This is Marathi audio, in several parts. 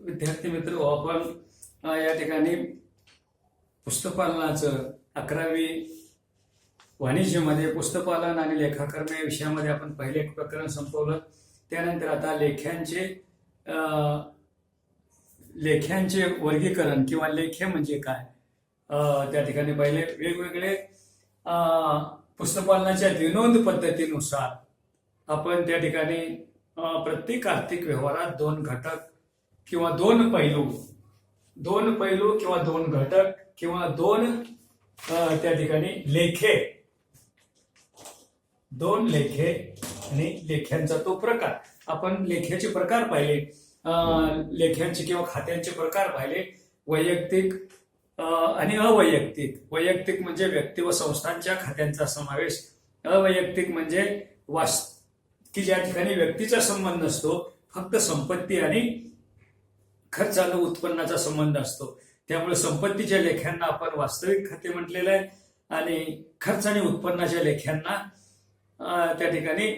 विद्यार्थी मित्र हो, आपण या ठिकाणी पुस्तकपालनाचं अकरावी वाणिज्यमध्ये पुस्तकपालन आणि लेखाकरण या विषयामध्ये आपण पहिले एक प्रकरण संपवलं. त्यानंतर आता लेख्यांचे लेख्यांचे वर्गीकरण किंवा लेखे म्हणजे काय? त्या ठिकाणी पहिले वेगवेगळे पुस्तकपालनाच्या विनोद पद्धतीनुसार आपण त्या ठिकाणी प्रत्येक आर्थिक व्यवहारात दोन घटक किंवा दोन पैलू दोन पैलू किंवा दोन घटक किंवा दोन त्या ठिकाणी लेखे. दोन लेखे आणि लेख्यांचा तो प्रकार. आपण लेख्याचे प्रकार पाहिले लेख्यांचे किंवा खात्यांचे प्रकार पाहिले वैयक्तिक आणि अवैयक्तिक. वैयक्तिक म्हणजे व्यक्ती व संस्थांच्या खात्यांचा समावेश. अवैयक्तिक म्हणजे वास की ज्या ठिकाणी व्यक्तीचा संबंध नसतो फक्त संपत्ती आणि खर्च आणि उत्पन्नाचा संबंध असतो. त्यामुळे संपत्तीच्या लेख्यांना आपण वास्तविक खाते म्हटलेलं आहे आणि खर्च आणि उत्पन्नाच्या लेख्यांना त्या ठिकाणी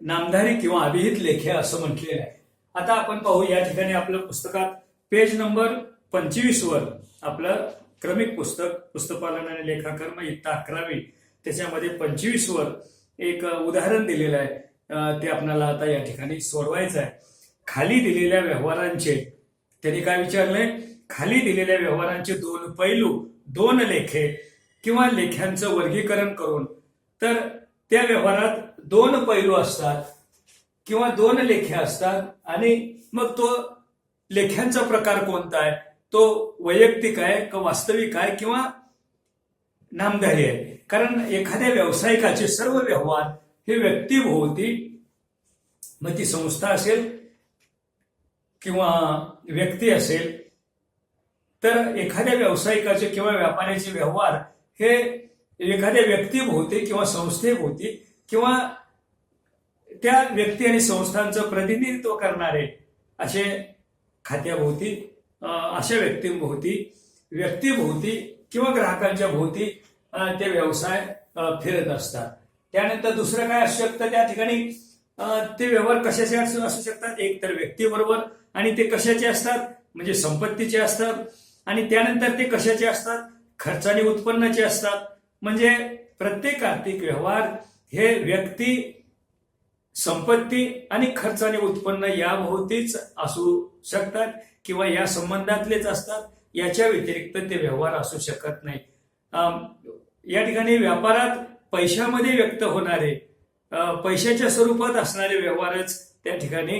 नामधारी किंवा अभिहित लेखे असं म्हटलेलं आहे. आता आपण पाहू या ठिकाणी आपलं पुस्तकात पेज नंबर पंचवीस वर आपलं क्रमिक पुस्तक पुस्तकपालन आणि लेखाकर्म इत्ता अकरावी. त्याच्यामध्ये पंचवीस वर एक उदाहरण दिलेलं आहे. ते आपल्याला आता या ठिकाणी सोडवायचं आहे. खाली दिलेल्या व्यवहारांचे त्यांनी काय विचारले खाली दिलेल्या व्यवहारांचे दोन पैलू दोन लेखे किंवा लेख्यांचं वर्गीकरण करून. तर त्या व्यवहारात दोन पैलू असतात किंवा दोन लेखे असतात आणि मग तो लेख्यांचा प्रकार कोणता आहे? तो वैयक्तिक आहे का वास्तविक आहे किंवा नामधारी आहे? कारण एखाद्या व्यावसायिकाचे सर्व व्यवहार हे व्यक्तीभोवती मग ती संस्था असेल किंवा व्यक्ती असेल तर एखाद्या व्यावसायिकाचे किंवा व्यापाऱ्याचे व्यवहार हे एखाद्या व्यक्तीभोवती किंवा संस्थेभोवती किंवा त्या व्यक्ती आणि संस्थांचं प्रतिनिधित्व करणारे असे खात्याभोवती अशा व्यक्तींभोवती व्यक्तीभोवती किंवा ग्राहकांच्या भोवती ते व्यवसाय फिरत असतात. त्यानंतर दुसरं काय असू शकतं? त्या ठिकाणी ते व्यवहार कशाचे असू असू शकतात? एक तर व्यक्तीबरोबर आणि ते कशाचे असतात? म्हणजे संपत्तीचे असतात. आणि त्यानंतर ते कशाचे असतात? खर्च आणि उत्पन्नाचे असतात. म्हणजे प्रत्येक आर्थिक व्यवहार हे व्यक्ती संपत्ती आणि खर्च आणि उत्पन्न याभोवतीच असू शकतात किंवा या संबंधातलेच असतात. याच्या व्यतिरिक्त ते व्यवहार असू शकत नाही. या ठिकाणी व्यापारात पैशामध्ये व्यक्त होणारे पैशाच्या स्वरूपात असणारे व्यवहारच त्या ठिकाणी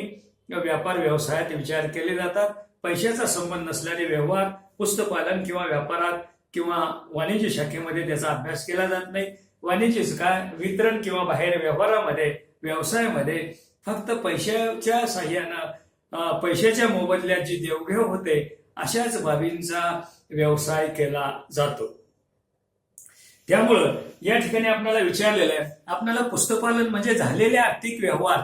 व्यापार व्यवसायात विचार केले जातात. पैशाचा संबंध नसलेले व्यवहार पुस्तपालन किंवा व्यापारात किंवा वाणिज्य शाखेमध्ये त्याचा अभ्यास केला जात नाही. वाणिज्य काय वितरण किंवा बाहेर व्यवहारामध्ये व्यवसायामध्ये फक्त पैशाच्या साह्यानं पैशाच्या मोबदल्यात जी देवघेव होते अशाच बाबींचा व्यवसाय केला जातो. त्यामुळं या ठिकाणी आपल्याला विचारलेलं आहे आपल्याला पुस्तपालन म्हणजे झालेले आर्थिक व्यवहार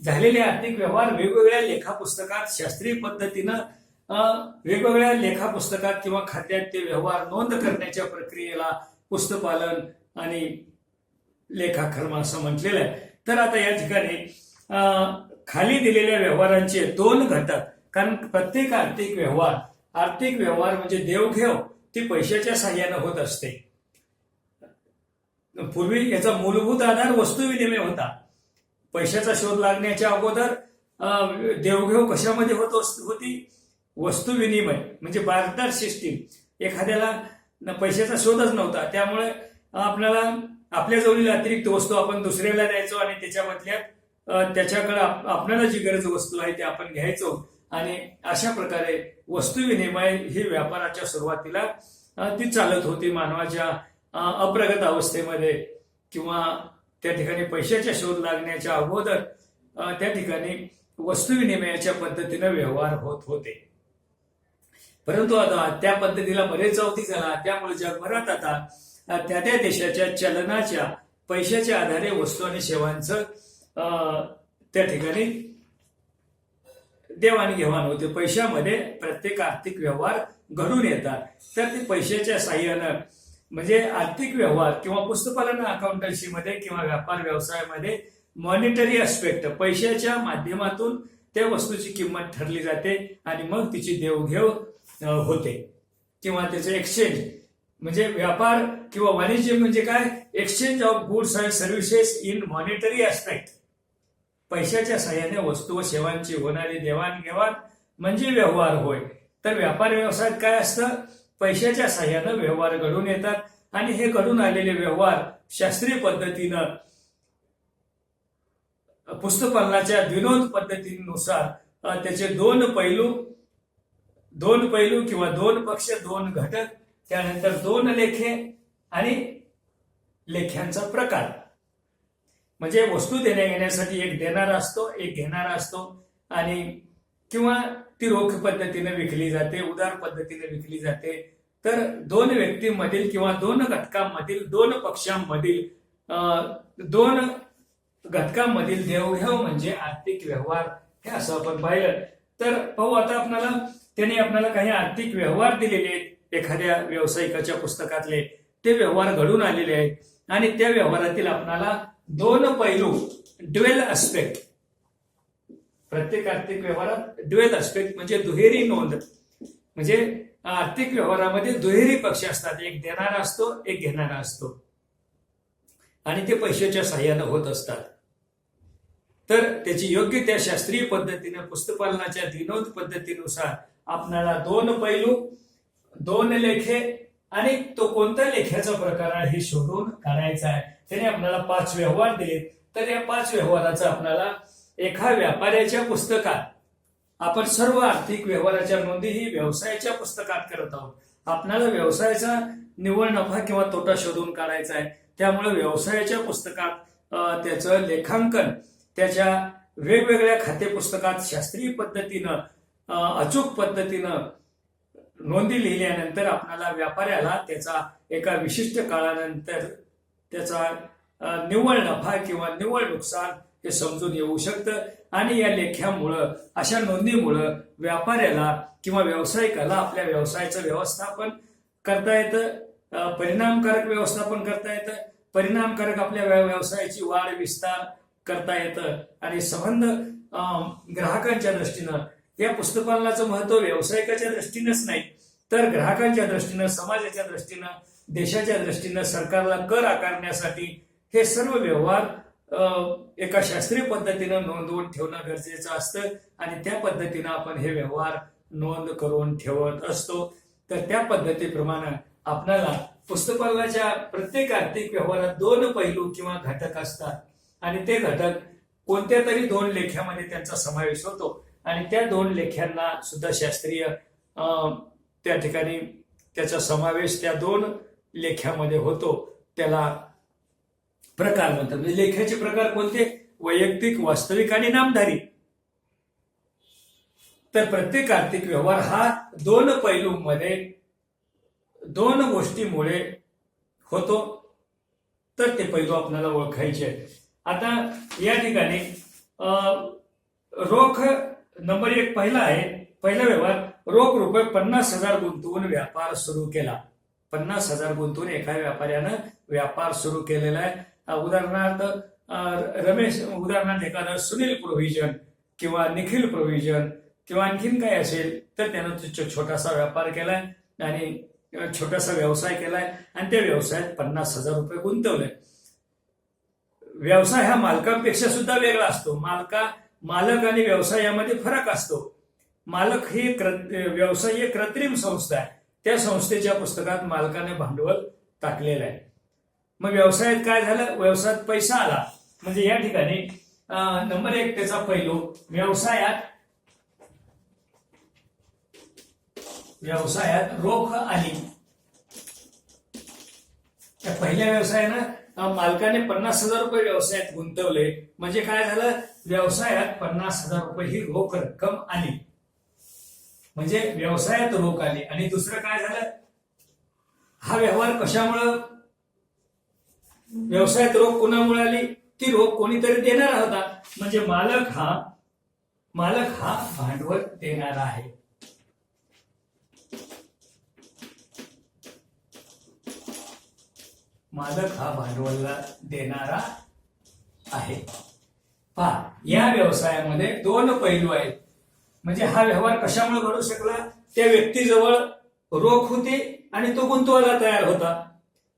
झालेले आर्थिक व्यवहार वेगवेगळ्या लेखापुस्तकात शास्त्रीय पद्धतीनं वेगवेगळ्या लेखापुस्तकात किंवा खात्यात ते व्यवहार नोंद करण्याच्या प्रक्रियेला पुस्तपालन आणि लेखाक्रम असं म्हटलेलं आहे. तर आता या ठिकाणी खाली दिलेल्या व्यवहारांचे दोन घटक कारण प्रत्येक आर्थिक व्यवहार आर्थिक व्यवहार म्हणजे देवघेव ती पैशाच्या साह्यानं होत असते. पूर्वी याचा मूलभूत आधार वस्तू विनिमय होता. पैशाचा शोध लागण्याच्या अगोदर देवघेव कशामध्ये होत अस- होती? वस्तू विनिमय म्हणजे बार्टर सिस्टीम. एखाद्याला पैशाचा शोधच नव्हता. त्यामुळे आपल्याला आपल्या जवळील अतिरिक्त वस्तू आपण दुसऱ्याला द्यायचो आणि त्याच्यामधल्या त्याच्याकडे आपल्याला जी गरज वस्तू आहे ती आपण घ्यायचो. आणि अशा प्रकारे वस्तू विनिमय ही व्यापाराच्या सुरुवातीला ती चालत होती मानवाच्या अप्रगत अवस्थेमध्ये किंवा त्या ठिकाणी पैशाच्या शोध लागण्याच्या अगोदर त्या ठिकाणी वस्तू विनिमयाच्या पद्धतीनं व्यवहार होत होते. परंतु आता त्या पद्धतीला बरेच अवधी झाला. त्यामुळे जगभरात आता त्या त्या देशाच्या चलनाच्या पैशाच्या आधारे वस्तू आणि सेवांचं त्या ठिकाणी देवाणघेवाण होते. पैशामध्ये प्रत्येक आर्थिक व्यवहार घडून येतात. तर ते पैशाच्या साह्यानं म्हणजे आर्थिक व्यवहार किंवा पुस्तपालन अकाउंटन्सीमध्ये किंवा व्यापार व्यवसायामध्ये मॉनिटरी अस्पेक्ट पैशाच्या माध्यमातून त्या वस्तूची किंमत ठरली जाते आणि मग तिची देवघेव होते. किंवा त्याचे एक्सचेंज म्हणजे व्यापार किंवा वाणिज्य म्हणजे काय? Exchange of goods and services in monetary aspect पैशाच्या सहाय्याने वस्तू व सेवांची होणारी देवाणघेवाण म्हणजे व्यवहार होय. तर व्यापार व्यवसायात काय असतं? पैशाच्या सहाय्यानं व्यवहार घडून येतात आणि हे घडून आलेले व्यवहार शास्त्रीय पद्धतीनं पुस्तपालनाच्या विनोद पद्धतीनुसार त्याचे दोन पैलू दोन पैलू किंवा दोन पक्ष दोन घटक त्यानंतर दोन लेखे आणि लेख्यांचा प्रकार. म्हणजे वस्तू देण्या घेण्यासाठी एक देणारा असतो एक घेणारा असतो आणि किंवा ती रोख पद्धतीने विकली जाते उदार पद्धतीने विकली जाते. तर दोन व्यक्तींमधील किंवा दोन घटकांमधील दोन पक्षांमधील दोन घटकांमधील देवघेव म्हणजे आर्थिक व्यवहार हे असं आपण पाहिलं. तर पाहू आता आपल्याला त्यांनी आपल्याला काही आर्थिक व्यवहार दिलेले आहेत एखाद्या व्यावसायिकाच्या पुस्तकातले. ते व्यवहार घडून आलेले आहेत. आणि त्या व्यवहारातील आपणाला दोन पैलू ड्वेल अस्पेक्ट प्रत्येक आर्थिक व्यवहारात ड्वेल अस्पेक्ट म्हणजे दुहेरी नोंद. म्हणजे आर्थिक व्यवहारामध्ये दुहेरी पक्ष असतात. एक देणारा असतो एक घेणारा असतो. आणि ते पैशाच्या सहाय्यानं होत असतात. तर त्याची योग्य त्या शास्त्रीय पद्धतीनं पुस्तपालनाच्या दिनोद पद्धतीनुसार आपणाला दोन पैलू दोन लेखे आणि तो कोणत्या लेख्याचा प्रकार आहे हे शोधून काढायचा आहे. त्याने आपल्याला पाच व्यवहार दिले तर या पाच व्यवहाराचा आपल्याला एका व्यापाऱ्याच्या पुस्तकात. आपण सर्व आर्थिक व्यवहाराच्या नोंदी ही व्यवसायाच्या पुस्तकात करत आहोत. आपल्याला व्यवसायाचा निव्वळ नफा किंवा तोटा शोधून काढायचा आहे. त्यामुळे व्यवसायाच्या पुस्तकात त्याचं लेखांकन त्याच्या वेगवेगळ्या खाते पुस्तकात शास्त्रीय पद्धतीनं अचूक पद्धतीनं नोंदी लिहिल्यानंतर आपल्याला व्यापाऱ्याला त्याचा एका विशिष्ट काळानंतर त्याचा निव्वळ नफा किंवा निव्वळ नुकसान हे समजून येऊ शकतं. आणि या लेख्यामुळं अशा नोंदीमुळं व्यापाऱ्याला किंवा व्यावसायिकाला आपल्या व्यवसायाचं व्यवस्थापन करता येतं. परिणामकारक व्यवस्थापन करता येतं. परिणामकारक आपल्या व्यवसायाची वाढ विस्तार करता येतं. आणि संबंध ग्राहकांच्या दृष्टीनं या पुस्तकालनाचं महत्त्व व्यावसायिकाच्या दृष्टीनंच नाही तर ग्राहकांच्या दृष्टीनं समाजाच्या दृष्टीनं देशाच्या दृष्टीनं सरकारला कर आकारण्यासाठी हे सर्व व्यवहार एका शास्त्रीय पद्धतीनं नोंदवून ठेवणं गरजेचं असतं आणि त्या पद्धतीनं आपण हे व्यवहार नोंद करून ठेवत असतो. तर त्या पद्धतीप्रमाणे आपल्याला पुस्तकालयाच्या प्रत्येक आर्थिक व्यवहारात दोन पैलू किंवा घटक असतात. आणि ते घटक कोणत्या तरी दोन लेख्यामध्ये त्यांचा समावेश होतो. आणि त्या दोन लेख्यांना सुद्धा शास्त्रीय त्या ठिकाणी त्याचा समावेश त्या दोन लेख्यामध्ये होतो. त्याला प्रकार म्हणतात. म्हणजे लेखाचे प्रकार कोणते? वैयक्तिक वास्तविक आणि नामधारी. तर प्रत्येक आर्थिक व्यवहार हा दोन पैलूंमध्ये दोन गोष्टीमुळे होतो. तर ते पैलू आपल्याला ओळखायचे आहेत. आता या ठिकाणी अं, रोख नंबर एक पहिला आहे. पहिला व्यवहार रोख रुपये पन्नास हजार गुंतवून व्यापार सुरू केला. पन्नास हजार गुंतवून एका व्यापाऱ्यानं व्यापार सुरू केलेला आहे. उदाहरणार्थ रमेश उदाहरणार्थ एखादं सुनील प्रोव्हिजन किंवा निखिल प्रोव्हिजन किंवा आणखीन काय असेल तर त्यानं तो छोटासा व्यापार केलाय आणि छोटासा व्यवसाय केलाय आणि त्या व्यवसायात पन्नास हजार रुपये गुंतवले. व्यवसाय हा मालकांपेक्षा सुद्धा वेगळा असतो. मालका मालक आणि व्यवसाय यामध्ये फरक असतो. मालक ही व्यवसाय ही कृत्रिम संस्था आहे. त्या संस्थेच्या पुस्तकात मालकाने भांडवल टाकलेलं आहे. मग व्यवसायात काय झालं? व्यवसायात पैसा आला. म्हणजे या ठिकाणी नंबर एक त्याचा पैलू व्यवसायात व्यवसायात रोख आली. त्या पहिल्या व्यवसायानं मालकाने पन्नास हजार रुपये व्यवसायात गुंतवले. म्हणजे काय झालं? व्यवसायात पन्नास हजार रुपये ही रोख रक्कम आली. म्हणजे व्यवसायात रोख आली. आणि दुसरं काय झालं? हा व्यवहार कशामुळं? व्यवसायात रोख कोणामुळे आली? ती रोख कोणीतरी देणारा होता. म्हणजे मालक हा मालक हा भांडवल देणारा आहे. मालक हा भांडवलला देणारा आहे. पहा या व्यवसायामध्ये दोन पैलू आहेत. म्हणजे हा व्यवहार कशामुळे घडू शकला? त्या व्यक्तीजवळ रोख होते आणि तो गुंतवायला तयार होता.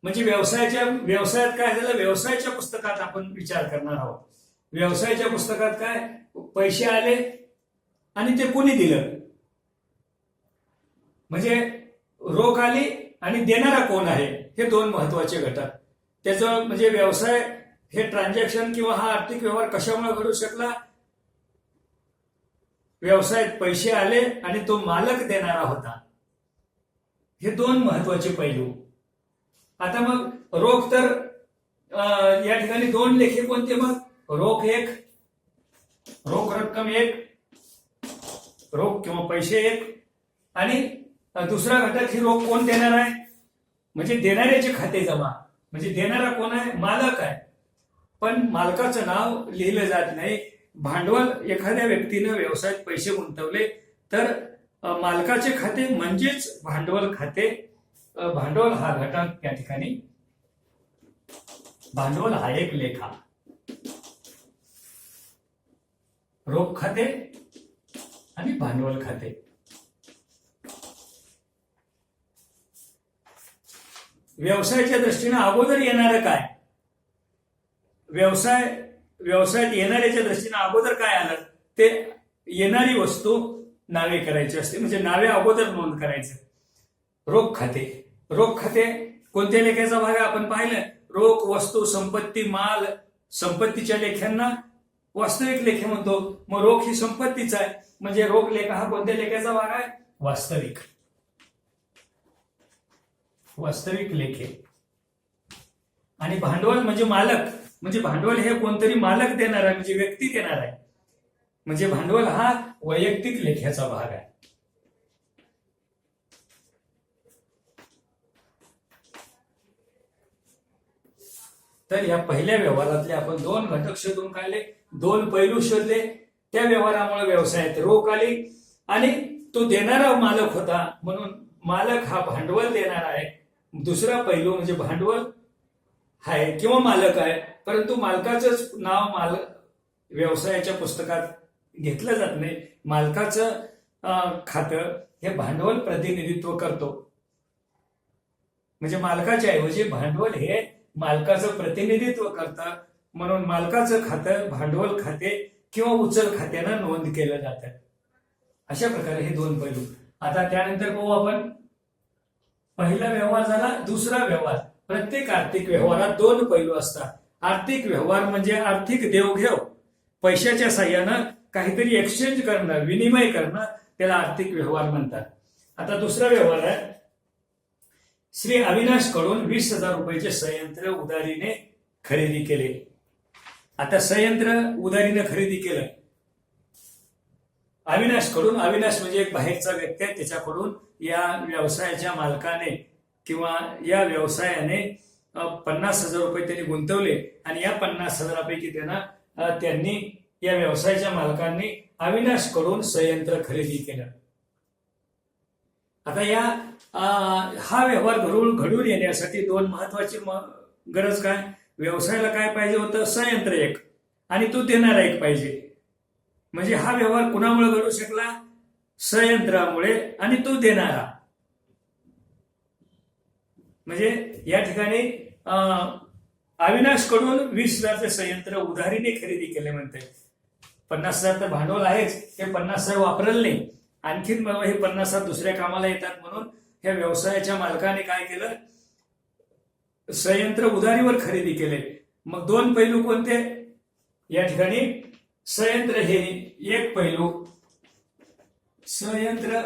म्हणजे व्यवसायाच्या व्यवसायात काय झालं? व्यवसायाच्या पुस्तकात आपण विचार करणार आहोत. व्यवसायाच्या पुस्तकात काय? पैसे आले आणि ते कोणी दिलं? म्हणजे रोख आली आणि देणारा कोण आहे? हे दोन महत्त्वाचे घटक. त्याचं म्हणजे व्यवसाय हे ट्रान्झॅक्शन किंवा हा आर्थिक व्यवहार कशामुळे घडू शकला? व्यवसायात पैसे आले आणि तो मालक देणारा होता. हे दोन महत्त्वाचे पैलू. आता मग रोख तर या ठिकाणी दोन लेखे कोणते मग? रोख एक रोख रक्कम एक रोख किंवा पैसे एक. आणि दुसरा घटक ही रोख कोण देणार आहे? म्हणजे देणाऱ्याचे खाते जमा. म्हणजे देणारा कोण आहे? मालक आहे. पण मालकाचं नाव लिहिलं जात नाही. भांडवल एखाद्या व्यक्तीनं व्यवसायात पैसे गुंतवले तर मालकाचे खाते म्हणजेच भांडवल खाते. भांडवल हा घटक या ठिकाणी. भांडवल हा एक लेखा. रोख खाते आणि भांडवल खाते. व्यवसायाच्या दृष्टीने अगोदर येणारं काय? व्यवसाय व्यवसायात येणाऱ्याच्या दृष्टीने अगोदर काय आलं? ते येणारी वस्तू नावे करायची असते. म्हणजे नावे अगोदर नोंद करायचं. रोख खाते. रोख खाते कोणत्या लेख्याचा भाग आहे? आपण पाहिलं रोख वस्तू संपत्ती माल संपत्तीच्या लेख्यांना वास्तविक लेखे म्हणतो. मग रोख ही संपत्तीचा आहे. म्हणजे रोख लेखा हा कोणत्या लेख्याचा भाग आहे? वास्तविक. वास्तविक लेखे आणि भांडवल म्हणजे मालक. म्हणजे भांडवल हे कोणतरी मालक देणार आहे म्हणजे व्यक्ती देणार आहे. म्हणजे भांडवल हा वैयक्तिक लेख्याचा भाग आहे. तर या पहिल्या व्यवहारातले आपण दोन घटक शोधून काढले दोन पैलू शोधले. त्या व्यवहारामुळे व्यवसायात रोख आली आणि तो देणारा मालक होता म्हणून मालक हा भांडवल देणार आहे. दुसरा पैलू म्हणजे भांडवल आहे किंवा मालक आहे परंतु मालकाचंच नाव माल व्यवसायाच्या पुस्तकात घेतलं जात नाही. मालकाचं खातं हे भांडवल प्रतिनिधित्व करतो. म्हणजे मालकाच्या ऐवजी भांडवल हे मालकाचं प्रतिनिधित्व करतं म्हणून मालकाचं खातं भांडवल खाते किंवा उचल खात्यानं नोंद केलं जातं. अशा प्रकारे हे दोन पैलू. आता त्यानंतर पाहू आपण. पहिला व्यवहार झाला दुसरा व्यवहार. प्रत्येक आर्थिक व्यवहारात दोन पैलू असतात. आर्थिक व्यवहार म्हणजे आर्थिक देवघेव. पैशाच्या साह्यानं काहीतरी एक्सचेंज करणं विनिमय करणं त्याला आर्थिक व्यवहार म्हणतात. आता दुसरा व्यवहार आहे. श्री अविनाशकडून वीस हजार रुपयाचे संयंत्र उधारीने खरेदी केले. आता संयंत्र उधारीने खरेदी केलं. अविनाशकडून अविनाश म्हणजे एक बाहेरचा व्यक्ती आहे त्याच्याकडून या व्यवसायाच्या मालकाने किंवा या व्यवसायाने पन्नास हजार रुपये त्यांनी गुंतवले आणि या पन्नास हजारापैकी त्यांना त्यांनी या व्यवसायाच्या मालकांनी अविनाशकडून संयंत्र खरेदी केलं. आता या हा व्यवहार घडून घडून येण्यासाठी दोन महत्वाची म- गरज काय? व्यवसायाला काय पाहिजे होतं? संयंत्र एक. आणि तो देणारा एक पाहिजे. म्हणजे हा व्यवहार कुणामुळे घडू शकला? संयंत्रामुळे आणि तो देणारा. म्हणजे या ठिकाणी अविनाशकडून वीस हजारचे संयंत्र उधारीने खरेदी केले म्हणते पन्नास हजार तर भांडवल आहेच. हे पन्नास हजार वापरलं नाही. आणखीन मग हे पन्नास हजार दुसऱ्या कामाला येतात म्हणून ह्या व्यवसायाच्या मालकाने काय केलं? संयंत्र उधारीवर खरेदी केले. मग दोन पैलू कोणते? या ठिकाणी संयंत्र हे एक पैलू. संयंत्र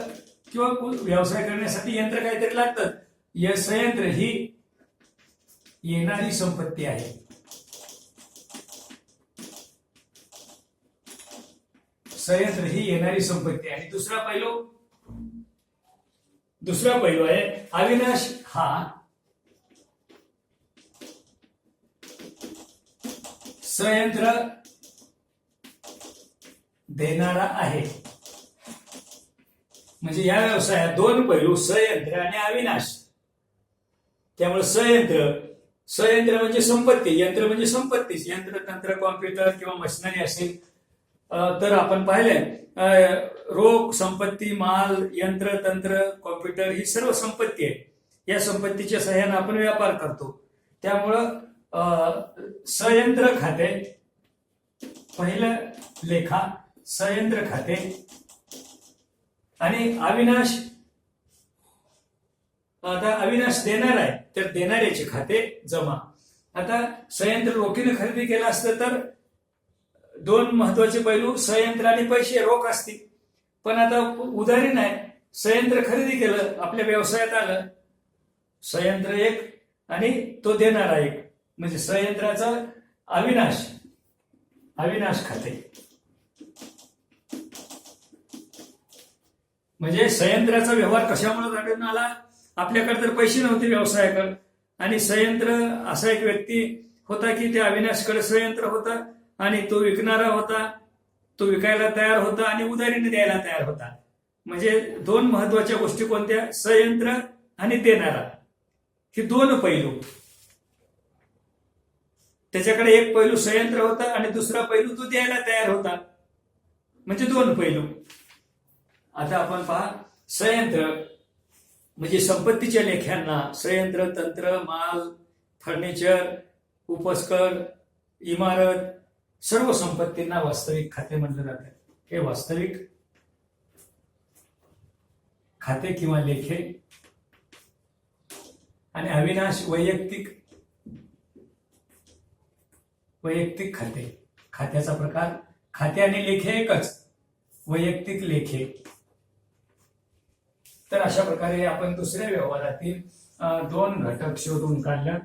किंवा व्यवसाय करण्यासाठी यंत्र काहीतरी लागतं. या संयंत्र ही येणारी संपत्ती आहे. संयंत्र ही येणारी संपत्ती आहे. आणि दुसरा पैलू? दुसरा पैलू आहे अविनाश हा संयंत्र देणारा आहे. म्हणजे या व्यवसायात दोन पैलू संयंत्र आणि अविनाश. त्यामुळे संयंत्र संयंत्र म्हणजे संपत्ती यंत्र म्हणजे संपत्तीच यंत्र तंत्र कॉम्प्युटर किंवा मशिनरी असेल तर आपण पाहिले रोख संपत्ती माल यंत्र तंत्र कॉम्प्युटर ही सर्व संपत्ती आहे या संपत्तीच्या सहाय्याने आपण व्यापार करतो. त्यामुळं अ, संयंत्र खाते पहिलं लेखा संयंत्र खाते. आणि अविनाश आता अविनाश देणार आहे तर देणाऱ्याचे खाते जमा. आता संयंत्र रोखीने खरेदी केलं असतं तर दोन महत्त्वाचे पैलू संयंत्र आणि पैसे रोख असतील. पण आता उदाहरण आहे संयंत्र खरेदी केलं आपल्या व्यवसायात आलं. संयंत्र एक आणि तो देणारा एक. म्हणजे संयंत्राचा अविनाश अविनाश खाते. म्हणजे संयंत्राचा व्यवहार कशामुळे घडून आला? आपल्याकडे तर पैसे नव्हते व्यवसायाकडे. आणि संयंत्र असा एक व्यक्ती होता की त्या अविनाशकडे संयंत्र होता. आणि तो विकणारा होता तो विकायला तयार होता आणि उधारीने द्यायला तयार होता. म्हणजे दोन महत्त्वाच्या गोष्टी कोणत्या? संयंत्र आणि देणारा. ही दोन पैलू. त्याच्याकडे एक पैलू संयंत्र होता आणि दुसरा पैलू तो द्यायला तयार होता. म्हणजे दोन पैलू. आता आपण पहा संयंत्र. म्हणजे संपत्तीच्या लेख्यांना संयंत्र तंत्र माल फर्निचर उपस्कर इमारत सर्व संपत्तींना वास्तविक खाते म्हटलं जाते. हे वास्तविक खाते किंवा लेखे आणि अविनाश वैयक्तिक वैयक्तिक खाते. खात्याचा प्रकार खाते आणि लेखे एकच वैयक्तिक लेखे. तर अशा प्रकारे आपण दुसऱ्या व्यवहारातील दोन घटक शोधून काढलं.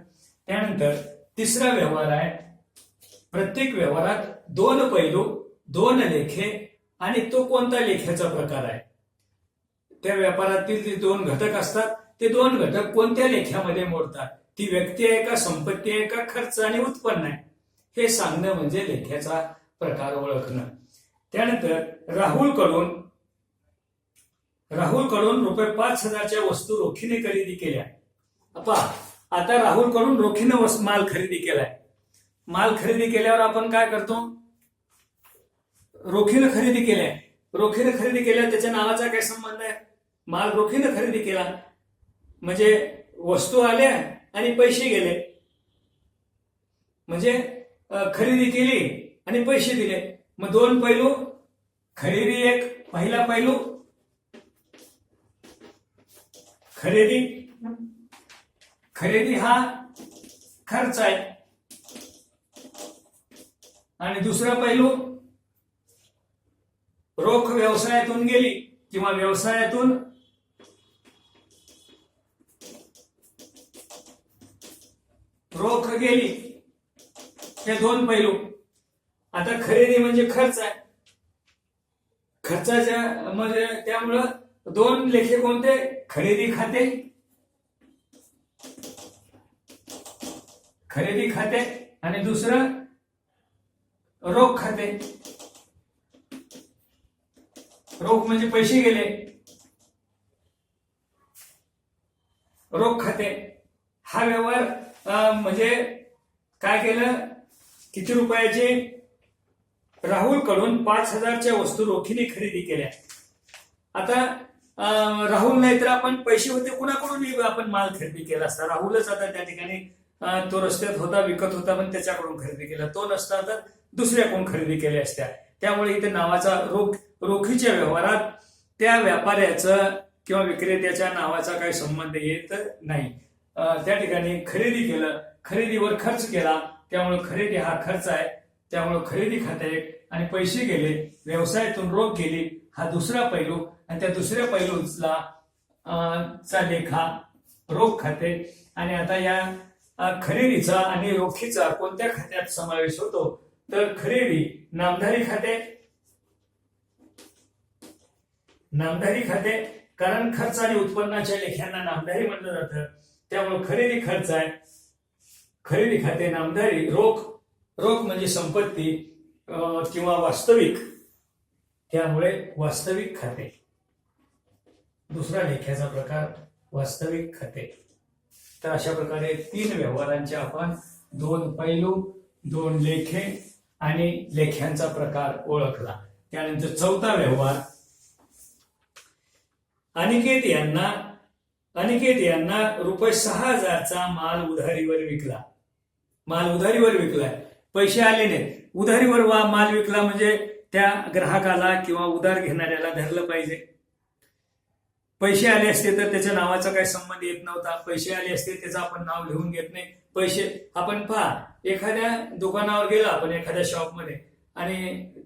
त्यानंतर तिसरा व्यवहार आहे प्रत्येक व्यवहारात दोन पैलू दोन लेखे आणि तो कोणता लेख्याचा प्रकार आहे? त्या व्यापारातील जे दोन घटक असतात ते दोन घटक कोणत्या लेख्यामध्ये मोडतात? ती व्यक्ती आहे का संपत्ती आहे का खर्च आणि उत्पन्न आहे? हे सांगणं म्हणजे लेख्याचा प्रकार ओळखणं. त्यानंतर राहुलकडून राहुलकडून रुपये पाच हजारच्या वस्तू रोखीने खरेदी केल्या. आता राहुलकडून रोखीने माल खरेदी केलाय. माल खरेदी केल्यावर आपण काय करतो? रोखीनं खरेदी केलाय. रोखीनं खरेदी केल्या त्याच्या नावाचा काय संबंध आहे? माल रोखीनं खरेदी केला. म्हणजे वस्तू आल्या आणि पैसे गेले. म्हणजे खरेदी केली आणि पैसे दिले. मग दोन पैलू खरेदी एक पहिला पैलू खरेदी. खरेदी हा खर्च आहे. आणि दुसरा पैलू रोख व्यवसायातून गेली किंवा व्यवसायातून रोख गेली हे दोन पैलू. आता खरेदी म्हणजे खर्च आहे. खर्चाच्या म्हणजे त्यामुळं दोन लेखे कोणते? खरेदी खाते. खरेदी खाते आणि दुसरं रोख खाते. रोख म्हणजे पैसे गेले. रोख खाते. हा व्यवहार म्हणजे काय केलं? किती रुपयाचे? राहुलकडून पाच हजारच्या वस्तू रोखीने खरेदी केल्या. आता राहुल नाही तर आपण पैसे होते कुणाकडून आपण माल खरेदी केला असता. राहुलच आता त्या ठिकाणी तो रस्त्यात होता विकत होता पण त्याच्याकडून खरेदी केला. तो नसता तर दुसऱ्याकडून खरेदी केल्या असत्या. त्यामुळे इथे नावाचा रोख रोखीच्या व्यवहारात त्या व्यापाऱ्याचं किंवा विक्रेत्याच्या नावाचा काही संबंध येत नाही. त्या ठिकाणी खरेदी केलं खरेदीवर खर्च केला त्यामुळे खरेदी हा खर्च आहे त्यामुळे खरेदी खाते आणि पैसे गेले व्यवसायातून रोख गेली हा दुसरा पैलू आणि त्या दुसऱ्या पैलूला चा लेखा रोख खाते. आणि आता या खरेदीचा आणि रोखीचा कोणत्या खात्यात समावेश होतो? तर खरेदी नामधारी खाते. नामधारी खाते कारण खर्च आणि उत्पन्नाच्या लेख्यांना नामधारी म्हणलं जातं. त्यामुळे खरेदी खर्च आहे. खरेदी खाते नामधारी रोख. रोख म्हणजे संपत्ती अं, किंवा वास्तविक. त्यामुळे वास्तविक खाते. दुसरा लेख्याचा प्रकार वास्तविक खाते. तर अशा प्रकारे तीन व्यवहारांचे आपण दोन पैलू दोन लेखे आणि लेख्यांचा प्रकार ओळखला. त्यानंतर चौथा व्यवहार. अनिकेत यांना अनिकेत यांना रुपये सहा हजारचा माल उधारीवर विकला. माल उधारीवर विकलाय. पैसे आले नाहीत. उधारीवर वा माल विकला म्हणजे त्या ग्राहकाला किंवा उधार घेणाऱ्याला धरलं पाहिजे. पैसे आले असते तर त्याच्या नावाचा काही संबंध येत नव्हता. पैसे आले असते त्याचं आपण नाव लिहून घेत नाही. पैसे. आपण पहा एखाद्या दुकानावर गेला आपण एखाद्या शॉपमध्ये आणि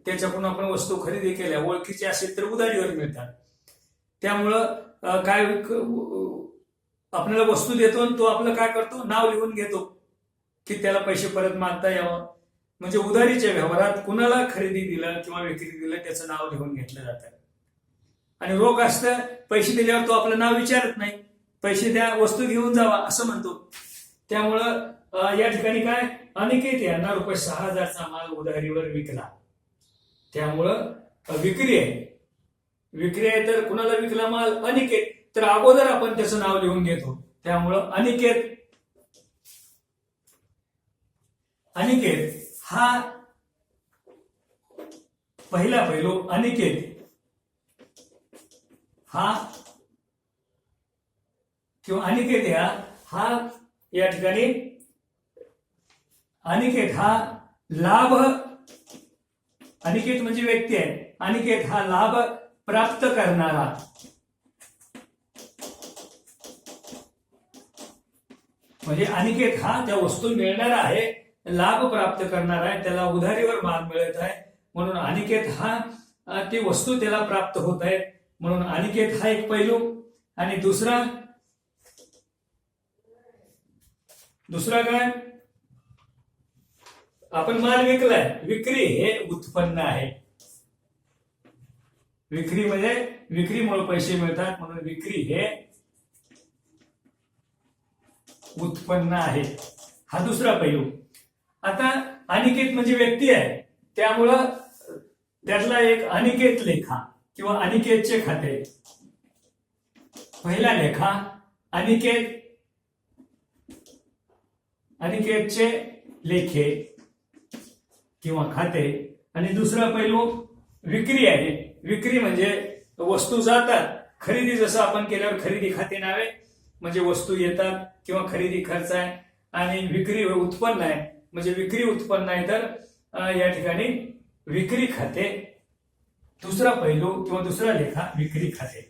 त्याच्याकडून आपण वस्तू खरेदी केल्या ओळखीचे असेल तर उधारीवर मिळतात. त्यामुळं काय आपल्याला वस्तू देतो आणि तो आपलं काय करतो? नाव लिहून घेतो की त्याला पैसे परत मागता यावं. म्हणजे उधारीच्या व्यवहारात कुणाला खरेदी दिलं किंवा विक्री दिलं त्याचं नाव लिहून घेतलं जातं. आणि रोख असतं पैसे दिल्यावर तो आपलं नाव विचारत नाही. पैसे द्या वस्तू घेऊन जावा असं म्हणतो. त्यामुळं या ठिकाणी काय? अनिकेत यांना रुपये सहा हजारचा माल उधारीवर विकला. त्यामुळं विक्री आहे. विक्री आहे तर कुणाला विकला माल? अनिकेत. तर अगोदर आपण त्याचं नाव लिहून घेतो. त्यामुळं अनिकेत अनिकेत हा पहिला पैलू अनिकेत हा किंवा अनिकेत या हा या ठिकाणी अनिकेत हा लाभ अनिकेत म्हणजे व्यक्ती आहे. अनिकेत हा लाभ प्राप्त करणारा. म्हणजे अनिकेत हा त्या वस्तू मिळणारा आहे लाभ प्राप्त करणार आहे त्याला उधारीवर मान मिळत आहे. म्हणून अनिकेत हा ती वस्तू त्याला प्राप्त होत आहे. म्हणून अनिकेत हा एक पैलू. आणि दुसरा दुसरा काय? आपण माल विकलाय. विक्री हे उत्पन्न आहे. विक्री म्हणजे विक्रीमुळे पैसे मिळतात म्हणून विक्री हे उत्पन्न आहे. हा दुसरा पैलू. आता अनिकेत म्हणजे व्यक्ती आहे. त्यामुळं त्यातला एक अनिकेत लेखा किंवा अनिकेतचे खाते. पहिला लेखा अनिकेत अनिकेतचे लेखे किंवा खाते. आणि दुसरा पैलू विक्री आहे. विक्री म्हणजे वस्तू जातात. खरेदी जसं आपण केल्यावर खरेदी खाते नावे म्हणजे वस्तू येतात किंवा खरेदी खर्च आहे आणि विक्री उत्पन्न आहे. म्हणजे विक्री उत्पन्न आहे तर या ठिकाणी विक्री खाते. दुसरा पैलू किंवा दुसरा लेखा विक्री खाते.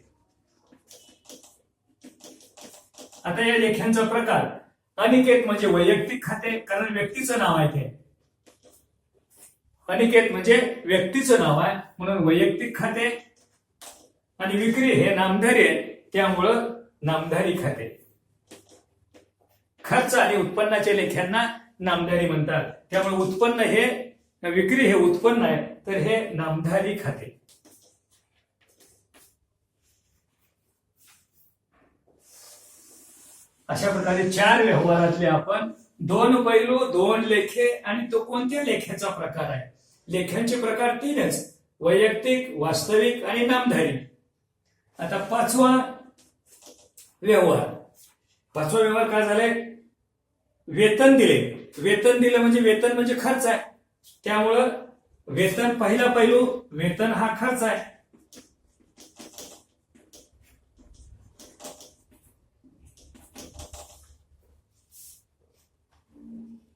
आता या लेख्यांचा प्रकार. अनिकेत म्हणजे वैयक्तिक खाते कारण व्यक्तीचं नाव आहे ते. अनिकेत म्हणजे व्यक्तीचं नाव आहे म्हणून वैयक्तिक खाते आणि विक्री हे नामधारी आहे त्यामुळं नामधारी खाते. खर्च आणि उत्पन्नाच्या लेख्यांना नामधारी म्हणतात. त्यामुळे उत्पन्न हे विक्री हे उत्पन्न आहे तर हे नामधारी खाते. अशा प्रकारे चार व्यवहारातले आपण. दोन पैलू दोन लेखे आणि तो कोणत्या लेख्याचा प्रकार आहे? लेख्यांचे प्रकार तीनच. वैयक्तिक वास्तविक आणि नामधारी. आता पाचवा व्यवहार. पाचवा व्यवहार काय झालाय? वेतन दिले. वेतन दिलं म्हणजे वेतन म्हणजे खर्च आहे. त्यामुळं वेतन पहिला पैलू वेतन हा खर्च आहे.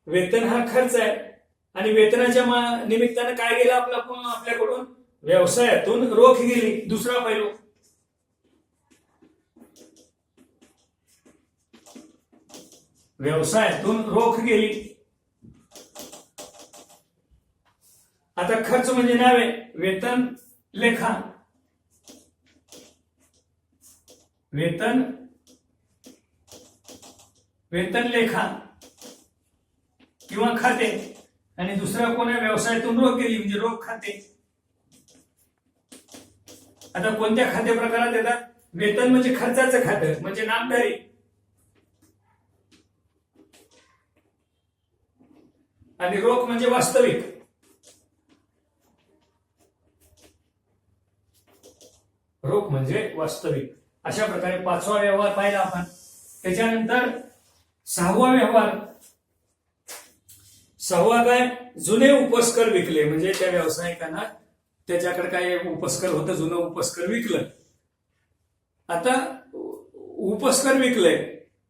वेतन हा खर्च आहे. आणि वेतनाच्या निमित्तानं काय गेलं आपलं आपल्याकडून? व्यवसायातून रोख गेली दुसरा पैलू. व्यवसायातून रोख गेली. आता खर्च म्हणजे नावे वेतन लेखा. वेतन वेतन लेखा. किंवा खाते. आणि दुसरा कोण्या व्यवसायातून रोख गेली म्हणजे रोख खाते. आता कोणत्या खाते प्रकारात येतात? वेतन म्हणजे खर्चाचं खातं म्हणजे नामधारी आणि रोख म्हणजे वास्तविक. रोख म्हणजे वास्तविक. अशा प्रकारे पाचवा व्यवहार पाहिला आपण. त्याच्यानंतर सहावा व्यवहार सहावा काय जुने उपस्कर विकले म्हणजे त्या व्यावसायिकांना त्याच्याकडे काय उपस्कर होतं जुनं उपस्कर विकलं. आता उपस्कर विकलंय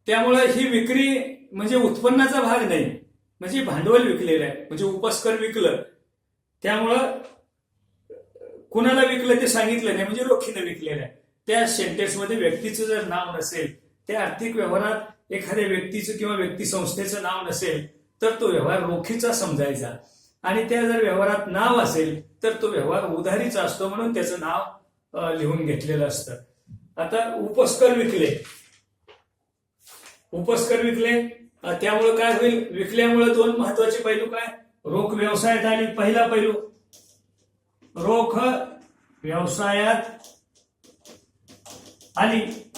त्यामुळे ही विक्री म्हणजे उत्पन्नाचा भाग नाही म्हणजे भांडवल विकलेलं आहे म्हणजे उपस्कर विकलं. त्यामुळं कुणाला विकलं ते सांगितलं नाही म्हणजे रोखीनं विकलेलं आहे. त्या सेंटेन्समध्ये व्यक्तीचं जर नाव नसेल त्या आर्थिक व्यवहारात एखाद्या व्यक्तीचं किंवा व्यक्ती संस्थेचं नाव नसेल तर तो व्यवहार रोखीचा समजायचा. आणि त्या जर व्यवहारात नाव असेल तर तो व्यवहार उधारीचा असतो म्हणून त्याचं नाव लिहून घेतलेलं असतं. आता उपस्कर विकले. उपस्कर विकले त्यामुळे काय होईल? विकल्यामुळे दोन महत्त्वाचे पैलू काय? रोख व्यवसायात आली पहिला पैलू. रोख व्यवसायात आली.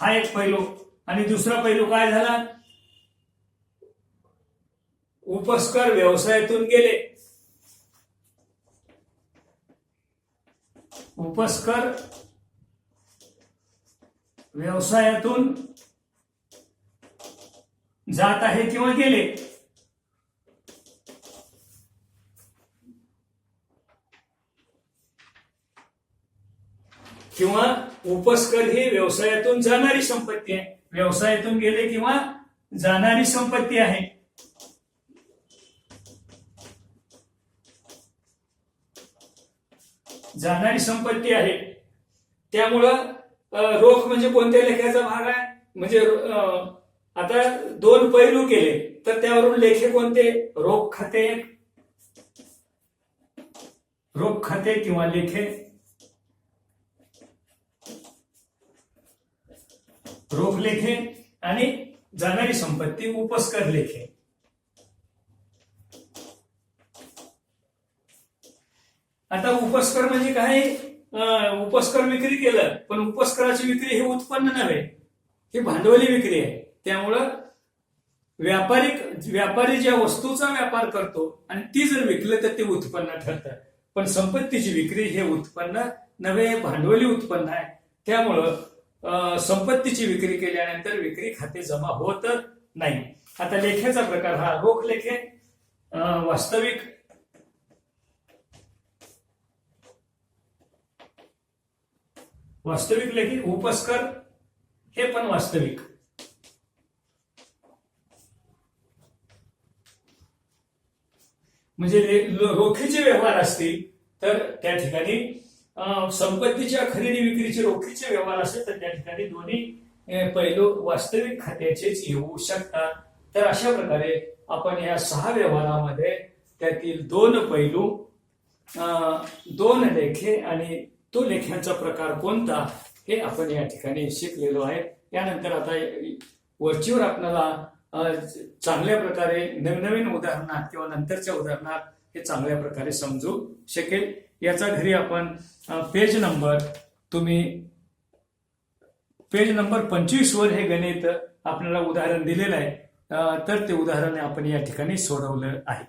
हा एक पैलू. आणि दुसरा पैलू काय झाला? उपस्कर व्यवसायातून गेले. उपस्कर व्यवसायातून जात आहे किंवा गेले. किंवा उपस्कर ही व्यवसायातून जाणारी संपत्ती आहे. व्यवसायातून गेले किंवा जाणारी संपत्ती आहे. जाणारी संपत्ती आहे. त्यामुळं रोख म्हणजे कोणत्या लेखाचा भाग आहे? म्हणजे आता दोन पैलू केले तर त्यावरून लेखे कोणते? रोख खाते रोख खाते किंवा लेखे. रोख लेखे आणि जाणारी संपत्ती उपस्कर लेखे. आता उपस्कर म्हणजे काय? उपस्कर विक्री केलं पण उपस्कराची विक्री हे उत्पन्न नव्हे. ही भांडवली विक्री आहे. त्यामुळं व्यापारिक व्यापारी ज्या वस्तूचा व्यापार करतो आणि ती जर विकलं तर ते उत्पन्न ठरतं. पण संपत्तीची विक्री हे उत्पन्न नव्हे हे भांडवली उत्पन्न आहे. त्यामुळं संपत्तीची विक्री केल्यानंतर विक्री खाते जमा होत नाही. आता लेखेचा प्रकार हा रोख लेखे वास्तविक वास्तविक लेखी उपस्कर हे पण वास्तविक. म्हणजे रोखीचे व्यवहार असतील तर त्या ठिकाणी संपत्तीच्या खरेदी विक्रीचे रोखीचे व्यवहार असेल तर त्या ठिकाणी दोन्ही पैलू वास्तविक खात्याचेच येऊ शकतात. तर अशा प्रकारे आपण या सहा व्यवहारामध्ये त्यातील दोन पैलू अं, दोन लेखे आणि तो लेखनाचा प्रकार कोणता हे आपण या ठिकाणी शिकलेलो आहे. यानंतर आता वरचीवर आपल्याला चांगल्या प्रकारे नवनवीन उदाहरणात किंवा नंतरच्या उदाहरणात हे चांगल्या प्रकारे समजू शकेल. याचा घरी आपण पेज नंबर तुम्ही पेज नंबर पंचवीस वर हे गणित आपल्याला उदाहरण दिलेलं आहे. तर ते उदाहरण आपण या ठिकाणी सोडवलं आहे.